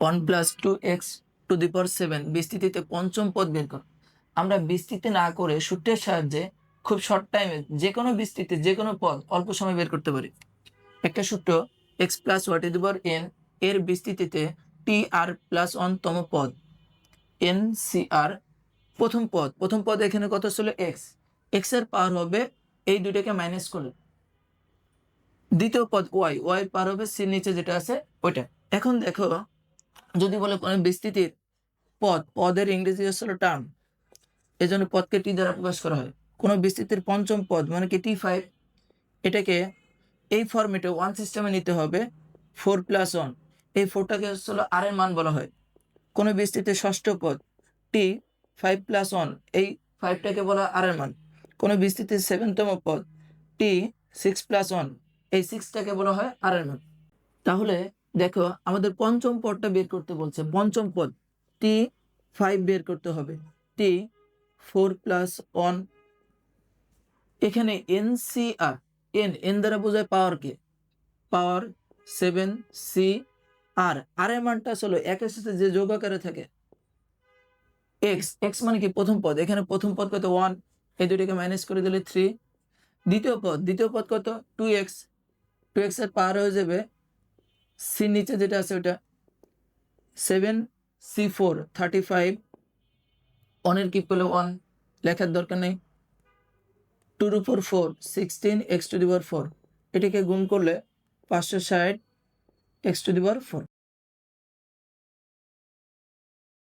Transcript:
One plus two x two the power seven বিস্তৃতিতে পঞ্চম পদ বের কর। আমরা বিস্তৃতি না করে সূত্রের সাহায্যে খুব শর্ট টাইমে যে কোনো বিস্তৃতি, যে কোনো পদ অল্প সময় বের করতে পারি। একটা সূত্র x plus what the power n এর বিস্তৃতিতে টি আর প্লাস তম পদ। এন সি আর প্রথম পদ। প্রথম পদ এখানে কত ছিল? এক্স এক্সের পাওয়ার হবে এই দুইটাকে মাইনাস করলে দ্বিতীয় পদ ওয়াই ওয়াই পার হবে সির নিচে যেটা আছে ওইটা। এখন দেখো যদি বলে কোনো বিস্তৃতির পদ, পদের ইংরেজি হচ্ছে টার্ম এই জন্য পদকে টি দ্বারা প্রকাশ করা হয়। কোনো বিস্তৃতির পঞ্চম পদ মানে কি? টি ফাইভ এটাকে এই ফরম্যাটে ওয়ান সিস্টেমে নিতে হবে ফোর প্লাস ওয়ান এই ফোরটাকে হচ্ছিল আর এর মান বলা হয়। কোনো বিস্তৃতির ষষ্ঠ পদ টি ফাইভ প্লাস ওয়ান এই ফাইভটাকে বলা আর এর মান। কোনো বিস্তৃতির সেভেনতম পদ টি সিক্স প্লাস ওয়ান এই সিক্সটাকে বলা হয় আর এর মান। তাহলে দেখো, আমাদের পঞ্চম পদটা বের করতে বলছে। পঞ্চম পদ টি ফাইভ বের করতে হবে। টি ফোর প্লাস ওয়ান এখানে N C R N N দ্বারা বোঝায় পাওয়ারকে পাওয়ার সেভেন সি আর আর এর মানটা আসলে একের সাথে যে যোগ আকারে থাকে। এক্স এক্স মানে কি? প্রথম পদ। এখানে প্রথম পদ কত? ওয়ান এই দুটিকে মাইনাস করে দিলে থ্রি দ্বিতীয় পদ দ্বিতীয় পদ কত? টু এক্স টু এক্সের পাওয়ার হয়ে যাবে সি নিচে যেটা আছে ওটা seven C four thirty five ওয়ানের কি পেলে ওয়ান লেখার দরকার নেই। টুর উপর ফোর সিক্সটিন এক্স টু দিবার ফোর এটিকে গুণ করলে পাঁচশো ষাট এক্স টু দিবার ফোর